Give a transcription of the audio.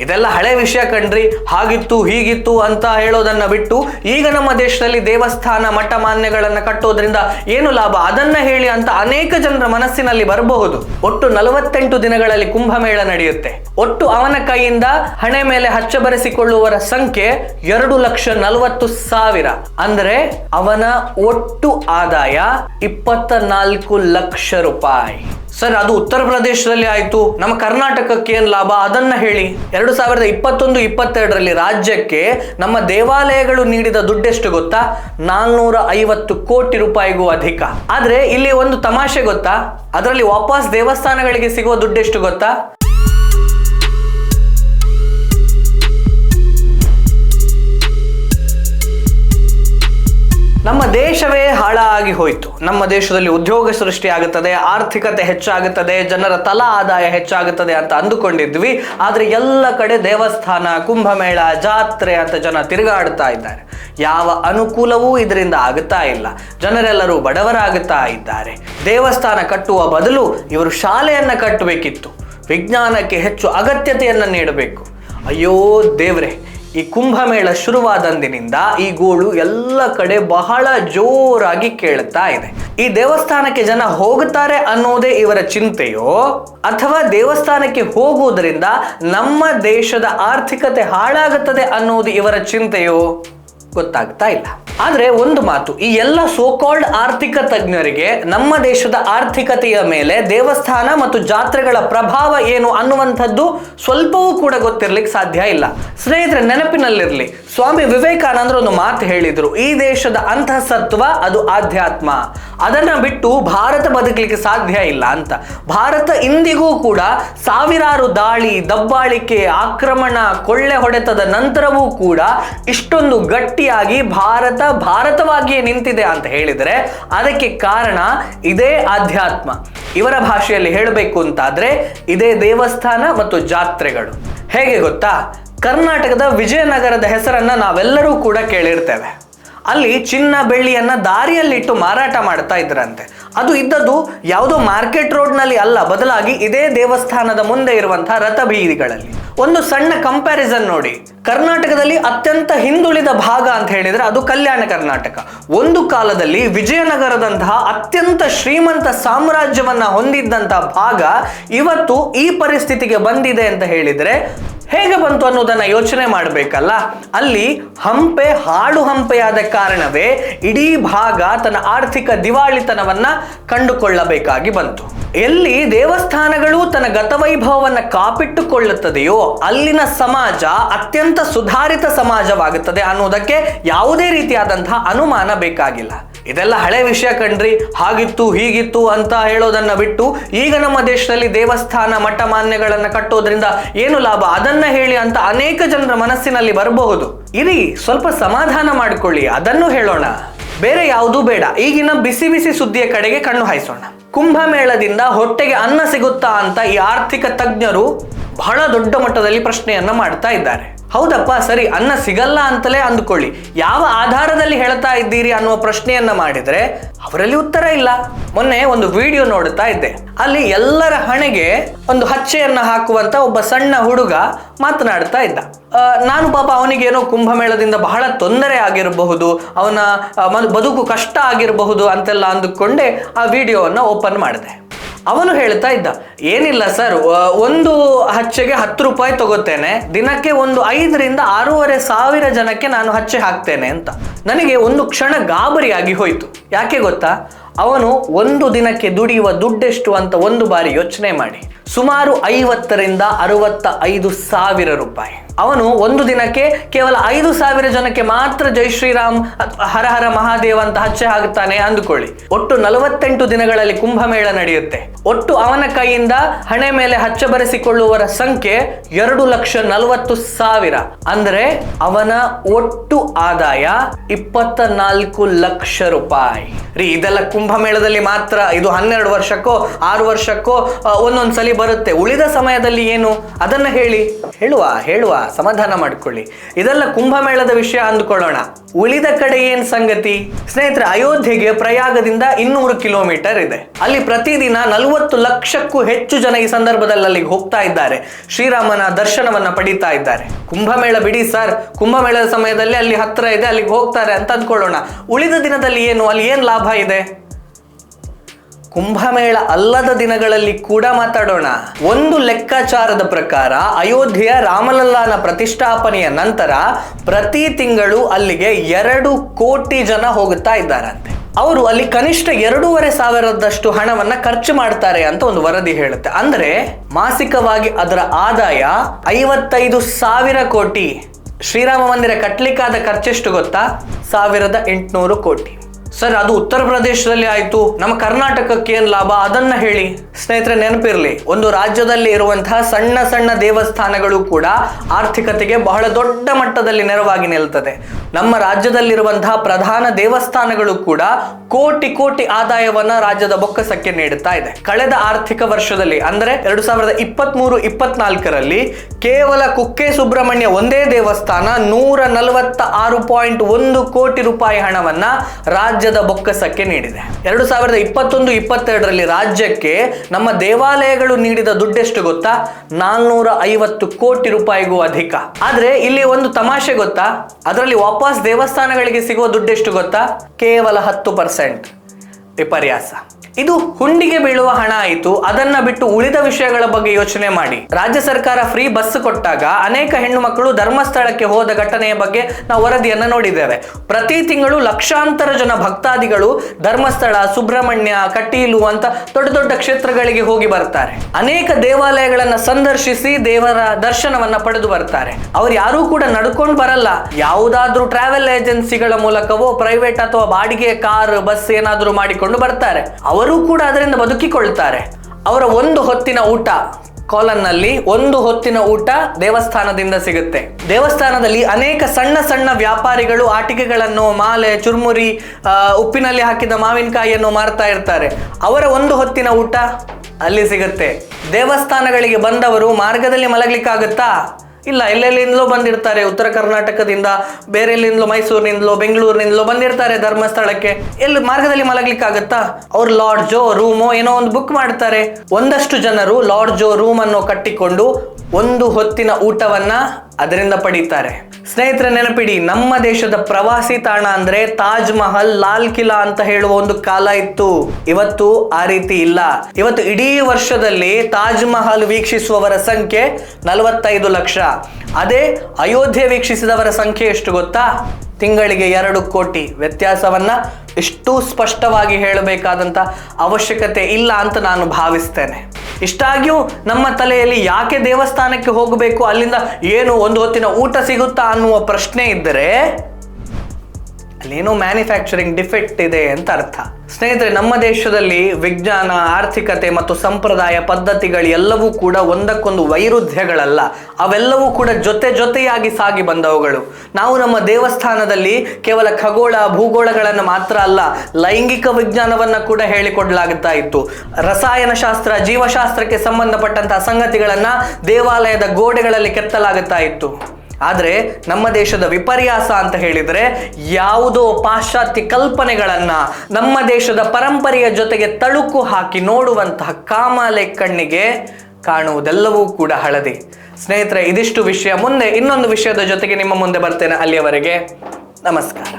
ಇದೆಲ್ಲ ಹಳೆ ವಿಷಯ ಕಣ್ರಿ. ಹಾಗಿತ್ತು, ಹೀಗಿತ್ತು ಅಂತ ಹೇಳೋದನ್ನ ಬಿಟ್ಟು ಈಗ ನಮ್ಮ ದೇಶದಲ್ಲಿ ದೇವಸ್ಥಾನ, ಮಠ ಮಾನ್ಯಗಳನ್ನ ಕಟ್ಟೋದ್ರಿಂದ ಏನು ಲಾಭ? ಅದನ್ನ ಹೇಳಿ ಅಂತ ಅನೇಕ ಜನರ ಮನಸ್ಸಿನಲ್ಲಿ ಬರಬಹುದು. ಒಟ್ಟು ನಲವತ್ತೆಂಟು ದಿನಗಳಲ್ಲಿ ಕುಂಭಮೇಳ ನಡೆಯುತ್ತೆ. ಒಟ್ಟು ಅವನ ಕೈಯಿಂದ ಹಣೆ ಮೇಲೆ ಹಚ್ಚಬರಿಸಿಕೊಳ್ಳುವರ ಸಂಖ್ಯೆ ಎರಡು ಲಕ್ಷ ನಲವತ್ತು ಸಾವಿರ. ಅಂದ್ರೆ ಅವನ ಒಟ್ಟು ಆದಾಯ ಇಪ್ಪತ್ತ ನಾಲ್ಕು ಲಕ್ಷ ರೂಪಾಯಿ. ಸರ್, ಅದು ಉತ್ತರ ಪ್ರದೇಶದಲ್ಲಿ ಆಯ್ತು. ನಮ್ಮ ಕರ್ನಾಟಕಕ್ಕೆ ಏನ್ ಲಾಭ? ಅದನ್ನ ಹೇಳಿ. ಎರಡು ಸಾವಿರದ ಇಪ್ಪತ್ತೊಂದು, ಇಪ್ಪತ್ತೆರಡರಲ್ಲಿ ರಾಜ್ಯಕ್ಕೆ ನಮ್ಮ ದೇವಾಲಯಗಳು ನೀಡಿದ ದುಡ್ಡೆಷ್ಟು ಗೊತ್ತಾ? ನಾಲ್ನೂರ ಐವತ್ತು ಕೋಟಿ ರೂಪಾಯಿಗೂ ಅಧಿಕ. ಆದ್ರೆ ಇಲ್ಲಿ ಒಂದು ತಮಾಷೆ ಗೊತ್ತಾ? ಅದರಲ್ಲಿ ವಾಪಸ್ ದೇವಸ್ಥಾನಗಳಿಗೆ ಸಿಗುವ ದುಡ್ಡೆಷ್ಟು ಗೊತ್ತಾ? ದೇಶವೇ ಹಾಳಾಗಿ ಹೋಯಿತು. ನಮ್ಮ ದೇಶದಲ್ಲಿ ಉದ್ಯೋಗ ಸೃಷ್ಟಿ ಆಗುತ್ತದೆ, ಆರ್ಥಿಕತೆ ಹೆಚ್ಚಾಗುತ್ತದೆ, ಜನರ ತಲಾ ಆದಾಯ ಹೆಚ್ಚಾಗುತ್ತದೆ ಅಂತ ಅಂದುಕೊಂಡಿದ್ವಿ. ಆದರೆ ಎಲ್ಲ ಕಡೆ ದೇವಸ್ಥಾನ, ಕುಂಭಮೇಳ, ಜಾತ್ರೆ ಅಂತ ಜನ ತಿರುಗಾಡ್ತಾ ಇದ್ದಾರೆ. ಯಾವ ಅನುಕೂಲವೂ ಇದರಿಂದ ಆಗುತ್ತಾ ಇಲ್ಲ. ಜನರೆಲ್ಲರೂ ಬಡವರಾಗುತ್ತಾ ಇದ್ದಾರೆ. ದೇವಸ್ಥಾನ ಕಟ್ಟುವ ಬದಲು ಇವರು ಶಾಲೆಯನ್ನ ಕಟ್ಟಬೇಕಿತ್ತು. ವಿಜ್ಞಾನಕ್ಕೆ ಹೆಚ್ಚು ಅಗತ್ಯತೆಯನ್ನು ನೀಡಬೇಕು. ಅಯ್ಯೋ ದೇವ್ರೆ ಈ ಕುಂಭಮೇಳ ಶುರುವಾದಂದಿನಿಂದ ಈ ಗೋಳು ಎಲ್ಲ ಕಡೆ ಬಹಳ ಜೋರಾಗಿ ಕೇಳುತ್ತಾ ಇದೆ. ಈ ದೇವಸ್ಥಾನಕ್ಕೆ ಜನ ಹೋಗುತ್ತಾರೆ ಅನ್ನೋದೇ ಇವರ ಚಿಂತೆಯೋ? ಅಥವಾ ದೇವಸ್ಥಾನಕ್ಕೆ ಹೋಗುವುದರಿಂದ ನಮ್ಮ ದೇಶದ ಆರ್ಥಿಕತೆ ಹಾಳಾಗುತ್ತದೆ ಅನ್ನೋದು ಇವರ ಚಿಂತೆಯೋ? ಗೊತ್ತಾಗ್ತಾ ಇಲ್ಲ. ಆದ್ರೆ ಒಂದು ಮಾತು, ಈ ಎಲ್ಲ ಸೋಕಾಲ್ಡ್ ಆರ್ಥಿಕ ತಜ್ಞರಿಗೆ ನಮ್ಮ ದೇಶದ ಆರ್ಥಿಕತೆಯ ಮೇಲೆ ದೇವಸ್ಥಾನ ಮತ್ತು ಜಾತ್ರೆಗಳ ಪ್ರಭಾವ ಏನು ಅನ್ನುವಂಥದ್ದು ಸ್ವಲ್ಪವೂ ಕೂಡ ಗೊತ್ತಿರ್ಲಿಕ್ಕೆ ಸಾಧ್ಯ ಇಲ್ಲ. ಸ್ನೇಹಿತರೆ, ನೆನಪಿನಲ್ಲಿರಲಿ. ಸ್ವಾಮಿ ವಿವೇಕಾನಂದರು ಒಂದು ಮಾತು ಹೇಳಿದ್ರು, ಈ ದೇಶದ ಅಂತಃಸತ್ವ ಅದು ಆಧ್ಯಾತ್ಮ. ಅದನ್ನ ಬಿಟ್ಟು ಭಾರತ ಬದುಕಲಿಕ್ಕೆ ಸಾಧ್ಯ ಇಲ್ಲ ಅಂತ. ಭಾರತ ಇಂದಿಗೂ ಕೂಡ ಸಾವಿರಾರು ದಾಳಿ, ದಬ್ಬಾಳಿಕೆ, ಆಕ್ರಮಣ, ಕೊಳ್ಳೆ ಹೊಡೆತದ ನಂತರವೂ ಕೂಡ ಇಷ್ಟೊಂದು ಗಟ್ಟಿಯಾಗಿ ಭಾರತ ಭಾರತವಾಗಿಯೇ ನಿಂತಿದೆ ಅಂತ ಹೇಳಿದರೆ ಅದಕ್ಕೆ ಕಾರಣ ಇದೇ ಆಧ್ಯಾತ್ಮ. ಇವರ ಭಾಷೆಯಲ್ಲಿ ಹೇಳಬೇಕು ಅಂತಾದ್ರೆ ಇದೇ ದೇವಸ್ಥಾನ ಮತ್ತು ಜಾತ್ರೆಗಳು. ಹೇಗೆ ಗೊತ್ತಾ? ಕರ್ನಾಟಕದ ವಿಜಯನಗರದ ಹೆಸರನ್ನ ನಾವೆಲ್ಲರೂ ಕೂಡ ಕೇಳಿರ್ತೇವೆ. ಅಲ್ಲಿ ಚಿನ್ನ ಬೆಳ್ಳಿಯನ್ನ ದಾರಿಯಲ್ಲಿಟ್ಟು ಮಾರಾಟ ಮಾಡ್ತಾ ಇದ್ರಂತೆ. ಅದು ಇದ್ದದ್ದು ಯಾವುದೋ ಮಾರ್ಕೆಟ್ ರೋಡ್ನಲ್ಲಿ ಅಲ್ಲ, ಬದಲಾಗಿ ಇದೇ ದೇವಸ್ಥಾನದ ಮುಂದೆ ಇರುವಂತಹ ರಥಬೀದಿಗಳಲ್ಲಿ. ಒಂದು ಸಣ್ಣ ಕಂಪ್ಯಾರಿಸನ್ ನೋಡಿ. ಕರ್ನಾಟಕದಲ್ಲಿ ಅತ್ಯಂತ ಹಿಂದುಳಿದ ಭಾಗ ಅಂತ ಹೇಳಿದ್ರೆ ಅದು ಕಲ್ಯಾಣ ಕರ್ನಾಟಕ. ಒಂದು ಕಾಲದಲ್ಲಿ ವಿಜಯನಗರದಂತಹ ಅತ್ಯಂತ ಶ್ರೀಮಂತ ಸಾಮ್ರಾಜ್ಯವನ್ನ ಹೊಂದಿದ್ದಂತಹ ಭಾಗ ಇವತ್ತು ಈ ಪರಿಸ್ಥಿತಿಗೆ ಬಂದಿದೆ ಅಂತ ಹೇಳಿದ್ರೆ ಹೇಗೆ ಬಂತು ಅನ್ನೋದನ್ನ ಯೋಚನೆ ಮಾಡಬೇಕಲ್ಲ? ಅಲ್ಲಿ ಹಂಪೆ ಹಾಡು ಹಂಪೆಯಾದ ಕಾರಣವೇ ಇಡೀ ಭಾಗ ತನ್ನ ಆರ್ಥಿಕ ದಿವಾಳಿತನವನ್ನ ಕಂಡುಕೊಳ್ಳಬೇಕಾಗಿ ಬಂತು. ಎಲ್ಲಿ ದೇವಸ್ಥಾನಗಳು ತನ್ನ ಗತವೈಭವವನ್ನು ಕಾಪಿಟ್ಟುಕೊಳ್ಳುತ್ತದೆಯೋ ಅಲ್ಲಿನ ಸಮಾಜ ಅತ್ಯಂತ ಸುಧಾರಿತ ಸಮಾಜವಾಗುತ್ತದೆ ಅನ್ನೋದಕ್ಕೆ ಯಾವುದೇ ರೀತಿಯಾದಂತಹ ಅನುಮಾನ ಬೇಕಾಗಿಲ್ಲ. ಇದೆಲ್ಲ ಹಳೆ ವಿಷಯ ಕಣ್ರಿ. ಹಾಗಿತ್ತು, ಹೀಗಿತ್ತು ಅಂತ ಹೇಳೋದನ್ನ ಬಿಟ್ಟು ಈಗ ನಮ್ಮ ದೇಶದಲ್ಲಿ ದೇವಸ್ಥಾನ, ಮಠ ಮಾನ್ಯಗಳನ್ನ ಕಟ್ಟೋದ್ರಿಂದ ಏನು ಲಾಭ? ಅದನ್ನ ಹೇಳಿ ಅಂತ ಅನೇಕ ಜನರ ಮನಸ್ಸಿನಲ್ಲಿ ಬರಬಹುದು. ಇರಿ, ಸ್ವಲ್ಪ ಸಮಾಧಾನ ಮಾಡಿಕೊಳ್ಳಿ. ಅದನ್ನು ಹೇಳೋಣ. ಬೇರೆ ಯಾವುದೂ ಬೇಡ. ಈಗಿನ ಬಿಸಿ ಬಿಸಿ ಸುದ್ದಿಯ ಕಡೆಗೆ ಕಣ್ಣು ಹಾಯಿಸೋಣ. ಕುಂಭಮೇಳದಿಂದ ಹೊಟ್ಟೆಗೆ ಅನ್ನ ಸಿಗುತ್ತಾ ಅಂತ ಈ ಆರ್ಥಿಕ ತಜ್ಞರು ಬಹಳ ದೊಡ್ಡ ಮಟ್ಟದಲ್ಲಿ ಪ್ರಶ್ನೆಯನ್ನ ಮಾಡ್ತಾ ಇದ್ದಾರೆ. ಹೌದಪ್ಪ, ಸರಿ, ಅನ್ನ ಸಿಗಲ್ಲ ಅಂತಲೇ ಅಂದುಕೊಳ್ಳಿ. ಯಾವ ಆಧಾರದಲ್ಲಿ ಹೇಳ್ತಾ ಇದ್ದೀರಿ ಅನ್ನುವ ಪ್ರಶ್ನೆಯನ್ನ ಮಾಡಿದ್ರೆ ಅವರಲ್ಲಿ ಉತ್ತರ ಇಲ್ಲ. ಮೊನ್ನೆ ಒಂದು ವಿಡಿಯೋ ನೋಡುತ್ತಾ ಇದ್ದೆ. ಅಲ್ಲಿ ಎಲ್ಲರ ಹಣೆಗೆ ಒಂದು ಹಚ್ಚೆಯನ್ನ ಹಾಕುವಂತ ಒಬ್ಬ ಸಣ್ಣ ಹುಡುಗ ಮಾತನಾಡ್ತಾ ಇದ್ದ. ನಾನು ಪಾಪ ಅವನಿಗೇನೋ ಕುಂಭಮೇಳದಿಂದ ಬಹಳ ತೊಂದರೆ ಆಗಿರಬಹುದು, ಅವನ ಬದುಕು ಕಷ್ಟ ಆಗಿರಬಹುದು ಅಂತೆಲ್ಲ ಅಂದುಕೊಂಡೆ ಆ ವಿಡಿಯೋವನ್ನು ಓಪನ್ ಮಾಡಿದೆ. ಅವನು ಹೇಳ್ತಾ ಇದ್ದ, ಏನಿಲ್ಲ ಸರ್ ಒಂದು ಹಚ್ಚೆಗೆ ಹತ್ತು ರೂಪಾಯಿ ತಗೋತೇನೆ, ದಿನಕ್ಕೆ ಒಂದು ಐದರಿಂದ ಆರೂವರೆ ಸಾವಿರ ಜನಕ್ಕೆ ನಾನು ಹಚ್ಚೆ ಹಾಕ್ತೇನೆ ಅಂತ. ನನಗೆ ಒಂದು ಕ್ಷಣ ಗಾಬರಿಯಾಗಿ ಹೋಯಿತು. ಯಾಕೆ ಗೊತ್ತಾ? ಅವನು ಒಂದು ದಿನಕ್ಕೆ ದುಡಿಯುವ ದುಡ್ಡೆಷ್ಟು ಅಂತ ಒಂದು ಬಾರಿ ಯೋಚನೆ ಮಾಡಿ. ಸುಮಾರು ಐವತ್ತರಿಂದ ಅರವತ್ತ ಐದು ಸಾವಿರ ರೂಪಾಯಿ. ಅವನು ಒಂದು ದಿನಕ್ಕೆ ಕೇವಲ ಐದು ಸಾವಿರ ಜನಕ್ಕೆ ಮಾತ್ರ ಜೈ ಶ್ರೀರಾಮ್ ಹರ ಹರ ಮಹಾದೇವ ಅಂತ ಹಚ್ಚೆ ಆಗುತ್ತಾನೆ ಅಂದುಕೊಳ್ಳಿ. ಒಟ್ಟು ನಲವತ್ತೆಂಟು ದಿನಗಳಲ್ಲಿ ಕುಂಭಮೇಳ ನಡೆಯುತ್ತೆ. ಒಟ್ಟು ಅವನ ಕೈಯಿಂದ ಹಣೆ ಮೇಲೆ ಹಚ್ಚಬರೆಸಿಕೊಳ್ಳುವವರ ಸಂಖ್ಯೆ ಎರಡು ಲಕ್ಷ ನಲವತ್ತು ಸಾವಿರ. ಅಂದ್ರೆ ಅವನ ಒಟ್ಟು ಆದಾಯ ಇಪ್ಪತ್ತ ನಾಲ್ಕು ಲಕ್ಷ ರೂಪಾಯಿ. ರೀ, ಇದೆಲ್ಲ ಕುಂಭಮೇಳದಲ್ಲಿ ಮಾತ್ರ, ಇದು ಹನ್ನೆರಡು ವರ್ಷಕ್ಕೋ, ಆರು ವರ್ಷಕ್ಕೋ ಒಂದೊಂದ್ಸಲಿ ಒಂದೊಂದ್ ಸಲಿ ಬರುತ್ತೆ. ಉಳಿದ ಸಮಯದಲ್ಲಿ ಏನು? ಅದನ್ನ ಹೇಳಿ. ಹೇಳುವ ಹೇಳುವ, ಸಮಾಧಾನ ಮಾಡ್ಕೊಳ್ಳಿ. ಇದೆಲ್ಲ ಕುಂಭಮೇಳದ ವಿಷಯ ಅಂದುಕೊಳ್ಳೋಣ. ಉಳಿದ ಕಡೆ ಏನ್ ಸಂಗತಿ? ಸ್ನೇಹಿತರೆ, ಅಯೋಧ್ಯೆಗೆ ಪ್ರಯಾಗದಿಂದ ಇನ್ನೂರು ಕಿಲೋಮೀಟರ್ ಇದೆ. ಅಲ್ಲಿ ಪ್ರತಿದಿನ ನಲವತ್ತು ಲಕ್ಷಕ್ಕೂ ಹೆಚ್ಚು ಜನ ಈ ಸಂದರ್ಭದಲ್ಲಿ ಅಲ್ಲಿಗೆ ಹೋಗ್ತಾ ಇದ್ದಾರೆ. ಶ್ರೀರಾಮನ ದರ್ಶನವನ್ನ ಪಡೀತಾ ಇದ್ದಾರೆ. ಕುಂಭಮೇಳ ಬಿಡಿ ಸರ್. ಕುಂಭಮೇಳದ ಸಮಯದಲ್ಲಿ ಅಲ್ಲಿ ಹತ್ರ ಇದೆ, ಅಲ್ಲಿಗೆ ಹೋಗ್ತಾರೆ ಅಂತ ಅಂದ್ಕೊಳ್ಳೋಣ. ಉಳಿದ ದಿನದಲ್ಲಿ ಏನು? ಅಲ್ಲಿ ಏನ್ ಲಾಭ ಇದೆ? ಕುಂಭಮೇಳ ಅಲ್ಲದ ದಿನಗಳಲ್ಲಿ ಕೂಡ ಮಾತಾಡೋಣ. ಒಂದು ಲೆಕ್ಕಾಚಾರದ ಪ್ರಕಾರ ಅಯೋಧ್ಯೆಯ ರಾಮಲಲ್ಲಾನ ಪ್ರತಿಷ್ಠಾಪನೆಯ ನಂತರ ಪ್ರತಿ ತಿಂಗಳು ಅಲ್ಲಿಗೆ ಎರಡು ಕೋಟಿ ಜನ ಹೋಗುತ್ತಾ ಇದ್ದಾರಂತೆ. ಅವರು ಅಲ್ಲಿ ಕನಿಷ್ಠ ಎರಡೂವರೆ ಸಾವಿರದಷ್ಟು ಹಣವನ್ನ ಖರ್ಚು ಮಾಡ್ತಾರೆ ಅಂತ ಒಂದು ವರದಿ ಹೇಳುತ್ತೆ. ಅಂದ್ರೆ ಮಾಸಿಕವಾಗಿ ಅದರ ಆದಾಯ ಐವತ್ತೈದು ಸಾವಿರ ಕೋಟಿ. ಶ್ರೀರಾಮ ಮಂದಿರ ಕಟ್ಲಿಕ್ಕಾದ ಖರ್ಚೆಷ್ಟು ಗೊತ್ತಾ? ಸಾವಿರದ ಎಂಟುನೂರು ಕೋಟಿ. ಸರ್, ಅದು ಉತ್ತರ ಪ್ರದೇಶದಲ್ಲಿ ಆಯ್ತು. ನಮ್ಮ ಕರ್ನಾಟಕಕ್ಕೆ ಏನ್ ಲಾಭ? ಅದನ್ನ ಹೇಳಿ. ಸ್ನೇಹಿತರೆ, ನೆನಪಿರ್ಲಿ, ಒಂದು ರಾಜ್ಯದಲ್ಲಿ ಇರುವಂತಹ ಸಣ್ಣ ಸಣ್ಣ ದೇವಸ್ಥಾನಗಳು ಕೂಡ ಆರ್ಥಿಕತೆಗೆ ಬಹಳ ದೊಡ್ಡ ಮಟ್ಟದಲ್ಲಿ ನೆರವಾಗಿ ನಿಲ್ತದೆ. ನಮ್ಮ ರಾಜ್ಯದಲ್ಲಿರುವಂತಹ ಪ್ರಧಾನ ದೇವಸ್ಥಾನಗಳು ಕೂಡ ಕೋಟಿ ಕೋಟಿ ಆದಾಯವನ್ನ ರಾಜ್ಯದ ಬೊಕ್ಕಸಕ್ಕೆ ನೀಡುತ್ತಾ ಇದೆ. ಕಳೆದ ಆರ್ಥಿಕ ವರ್ಷದಲ್ಲಿ, ಅಂದ್ರೆ ಎರಡು ಸಾವಿರದ ಇಪ್ಪತ್ತ್ ಮೂರು ಇಪ್ಪತ್ನಾಲ್ಕರಲ್ಲಿ ಕೇವಲ ಕುಕ್ಕೆ ಸುಬ್ರಹ್ಮಣ್ಯ ಒಂದೇ ದೇವಸ್ಥಾನ ನೂರ ನಲವತ್ತ ಆರು ಪಾಯಿಂಟ್ ಒಂದು ಕೋಟಿ ರೂಪಾಯಿ ಹಣವನ್ನ ರಾಜ್ಯದ ಬೊಕ್ಕಸಕ್ಕೆ ನೀಡಿದೆ. ಎರಡು ಸಾವಿರದ ಇಪ್ಪತ್ತೊಂದು, ಇಪ್ಪತ್ತೆರಡರಲ್ಲಿ ರಾಜ್ಯಕ್ಕೆ ನಮ್ಮ ದೇವಾಲಯಗಳು ನೀಡಿದ ದುಡ್ಡೆಷ್ಟು ಗೊತ್ತಾ? ನಾಲ್ನೂರ ಐವತ್ತು ಕೋಟಿ ರೂಪಾಯಿಗೂ ಅಧಿಕ. ಆದ್ರೆ ಇಲ್ಲಿ ಒಂದು ತಮಾಷೆ ಗೊತ್ತಾ? ಅದರಲ್ಲಿ ವಾಪಸ್ ದೇವಸ್ಥಾನಗಳಿಗೆ ಸಿಗುವ ದುಡ್ಡೆಷ್ಟು ಗೊತ್ತಾ? ಕೇವಲ ಹತ್ತು ಪರ್ಸೆಂಟ್. ವಿಪರ್ಯಾಸ ಇದು ಹುಂಡಿಗೆ ಬೀಳುವ ಹಣ ಆಯಿತು, ಅದನ್ನ ಬಿಟ್ಟು ಉಳಿದ ವಿಷಯಗಳ ಬಗ್ಗೆ ಯೋಚನೆ ಮಾಡಿ. ರಾಜ್ಯ ಸರ್ಕಾರ ಫ್ರೀ ಬಸ್ ಕೊಟ್ಟಾಗ ಅನೇಕ ಹೆಣ್ಣು ಮಕ್ಕಳು ಧರ್ಮಸ್ಥಳಕ್ಕೆ ಹೋದ ಘಟನೆಯ ಬಗ್ಗೆ ನಾವು ವರದಿಯನ್ನ ನೋಡಿದ್ದೇವೆ. ಪ್ರತಿ ತಿಂಗಳು ಲಕ್ಷಾಂತರ ಜನ ಭಕ್ತಾದಿಗಳು ಧರ್ಮಸ್ಥಳ, ಸುಬ್ರಹ್ಮಣ್ಯ, ಕಟೀಲು ಅಂತ ದೊಡ್ಡ ದೊಡ್ಡ ಕ್ಷೇತ್ರಗಳಿಗೆ ಹೋಗಿ ಬರ್ತಾರೆ. ಅನೇಕ ದೇವಾಲಯಗಳನ್ನ ಸಂದರ್ಶಿಸಿ ದೇವರ ದರ್ಶನವನ್ನ ಪಡೆದು ಬರ್ತಾರೆ. ಅವ್ರು ಯಾರೂ ಕೂಡ ನಡ್ಕೊಂಡು ಬರಲ್ಲ. ಯಾವುದಾದ್ರೂ ಟ್ರಾವೆಲ್ ಏಜೆನ್ಸಿಗಳ ಮೂಲಕವೋ ಪ್ರೈವೇಟ್ ಅಥವಾ ಬಾಡಿಗೆ ಕಾರ್ ಬಸ್ ಏನಾದ್ರೂ ಮಾಡಿಕೊಂಡು ಬರ್ತಾರೆ. ಅವರು ಕೂಡ ಅದರಿಂದ ಬದುಕಿಕೊಳ್ತಾರೆ ಅವರ ಒಂದು ಹೊತ್ತಿನ ಊಟ ಕಾಲನ್ನಲ್ಲಿ ಒಂದು ಹೊತ್ತಿನ ಊಟ ದೇವಸ್ಥಾನದಿಂದ ಸಿಗುತ್ತೆ. ದೇವಸ್ಥಾನದಲ್ಲಿ ಅನೇಕ ಸಣ್ಣ ಸಣ್ಣ ವ್ಯಾಪಾರಿಗಳು ಆಟಿಕೆಗಳನ್ನು, ಮಾಲೆ, ಚುರ್ಮುರಿ ಉಪ್ಪಿನಲ್ಲಿ ಹಾಕಿದ ಮಾವಿನಕಾಯಿಯನ್ನು ಮಾರ್ತಾ ಇರ್ತಾರೆ. ಅವರ ಒಂದು ಹೊತ್ತಿನ ಊಟ ಅಲ್ಲಿ ಸಿಗುತ್ತೆ. ದೇವಸ್ಥಾನಗಳಿಗೆ ಬಂದವರು ಮಾರ್ಗದಲ್ಲಿ ಮಲಗ್ಲಿಕ್ಕಾಗತ್ತಾ? ಇಲ್ಲ, ಎಲ್ಲೆಲ್ಲಿಂದಲೋ ಬಂದಿರ್ತಾರೆ. ಉತ್ತರ ಕರ್ನಾಟಕದಿಂದ ಬೇರೆ ಎಲ್ಲಿಂದಲೋ ಮೈಸೂರಿನಿಂದಲೋ ಬೆಂಗಳೂರಿನಿಂದಲೋ ಬಂದಿರ್ತಾರೆ ಧರ್ಮಸ್ಥಳಕ್ಕೆ. ಎಲ್ಲಿ ಮಾರ್ಗದಲ್ಲಿ ಮಲಗ್ಲಿಕ್ಕಾಗತ್ತಾ? ಅವ್ರು ಲಾಡ್ಜೋ ರೂಮೋ ಏನೋ ಒಂದು ಬುಕ್ ಮಾಡ್ತಾರೆ. ಒಂದಷ್ಟು ಜನರು ಲಾಡ್ಜೋ ರೂಮ್ ಅನ್ನು ಕಟ್ಟಿಕೊಂಡು ಒಂದು ಹೊತ್ತಿನ ಊಟವನ್ನ ಅದರಿಂದ ಪಡೀತಾರೆ. ಸ್ನೇಹಿತರೆ, ನೆನಪಿಡಿ, ನಮ್ಮ ದೇಶದ ಪ್ರವಾಸಿ ತಾಣ ಅಂದ್ರೆ ತಾಜ್ ಮಹಲ್, ಲಾಲ್ ಕಿಲಾ ಅಂತ ಹೇಳುವ ಒಂದು ಕಾಲ ಇತ್ತು. ಇವತ್ತು ಆ ರೀತಿ ಇಲ್ಲ. ಇವತ್ತು ಇಡೀ ವರ್ಷದಲ್ಲಿ ತಾಜ್ ಮಹಲ್ ವೀಕ್ಷಿಸುವವರ ಸಂಖ್ಯೆ ನಲವತ್ತೈದು ಲಕ್ಷ. ಅದೇ ಅಯೋಧ್ಯೆ ವೀಕ್ಷಿಸಿದವರ ಸಂಖ್ಯೆ ಎಷ್ಟು ಗೊತ್ತಾ? ತಿಂಗಳಿಗೆ ಎರಡು ಕೋಟಿ. ವ್ಯತ್ಯಾಸವನ್ನ ಇಷ್ಟು ಸ್ಪಷ್ಟವಾಗಿ ಹೇಳಬೇಕಾದಂತ ಅವಶ್ಯಕತೆ ಇಲ್ಲ ಅಂತ ನಾನು ಭಾವಿಸ್ತೇನೆ. ಇಷ್ಟಾಗಿಯೂ ನಮ್ಮ ತಲೆಯಲ್ಲಿ ಯಾಕೆ ದೇವಸ್ಥಾನಕ್ಕೆ ಹೋಗಬೇಕು? ಅಲ್ಲಿಂದ ಏನು ಒಂದು ಹೊತ್ತಿನ ಊಟ ಸಿಗುತ್ತಾ ಅನ್ನುವ ಪ್ರಶ್ನೆ ಇದ್ದರೆ ಅಲ್ಲೇನೋ ಮ್ಯಾನುಫ್ಯಾಕ್ಚರಿಂಗ್ ಡಿಫೆಕ್ಟ್ ಇದೆ ಅಂತ ಅರ್ಥ. ಸ್ನೇಹಿತರೆ, ನಮ್ಮ ದೇಶದಲ್ಲಿ ವಿಜ್ಞಾನ, ಆರ್ಥಿಕತೆ ಮತ್ತು ಸಂಪ್ರದಾಯ ಪದ್ಧತಿಗಳು ಎಲ್ಲವೂ ಕೂಡ ಒಂದಕ್ಕೊಂದು ವೈರುಧ್ಯಗಳಲ್ಲ. ಅವೆಲ್ಲವೂ ಕೂಡ ಜೊತೆ ಜೊತೆಯಾಗಿ ಸಾಗಿ ಬಂದವುಗಳು. ನಾವು ನಮ್ಮ ದೇವಸ್ಥಾನದಲ್ಲಿ ಕೇವಲ ಖಗೋಳ, ಭೂಗೋಳಗಳನ್ನು ಮಾತ್ರ ಅಲ್ಲ, ಲೈಂಗಿಕ ವಿಜ್ಞಾನವನ್ನ ಕೂಡ ಹೇಳಿಕೊಡಲಾಗುತ್ತಾ ಇತ್ತು. ರಸಾಯನಶಾಸ್ತ್ರ, ಜೀವಶಾಸ್ತ್ರಕ್ಕೆ ಸಂಬಂಧಪಟ್ಟಂತಹ ಸಂಗತಿಗಳನ್ನ ದೇವಾಲಯದ ಗೋಡೆಗಳಲ್ಲಿ ಕೆತ್ತಲಾಗುತ್ತಾ ಇತ್ತು. ಆದರೆ ನಮ್ಮ ದೇಶದ ವಿಪರ್ಯಾಸ ಅಂತ ಹೇಳಿದರೆ ಯಾವುದೋ ಪಾಶ್ಚಾತ್ಯ ಕಲ್ಪನೆಗಳನ್ನು ನಮ್ಮ ದೇಶದ ಪರಂಪರೆಯ ಜೊತೆಗೆ ತಳುಕು ಹಾಕಿ ನೋಡುವಂತಹ ಕಾಮಾಲೆ ಕಣ್ಣಿಗೆ ಕಾಣುವುದೆಲ್ಲವೂ ಕೂಡ ಹಳದಿ. ಸ್ನೇಹಿತರೆ, ಇದಿಷ್ಟು ವಿಷಯ. ಮುಂದೆ ಇನ್ನೊಂದು ವಿಷಯದ ಜೊತೆಗೆ ನಿಮ್ಮ ಮುಂದೆ ಬರ್ತೇನೆ ಅಲ್ಲಿಯವರೆಗೆ. ನಮಸ್ಕಾರ.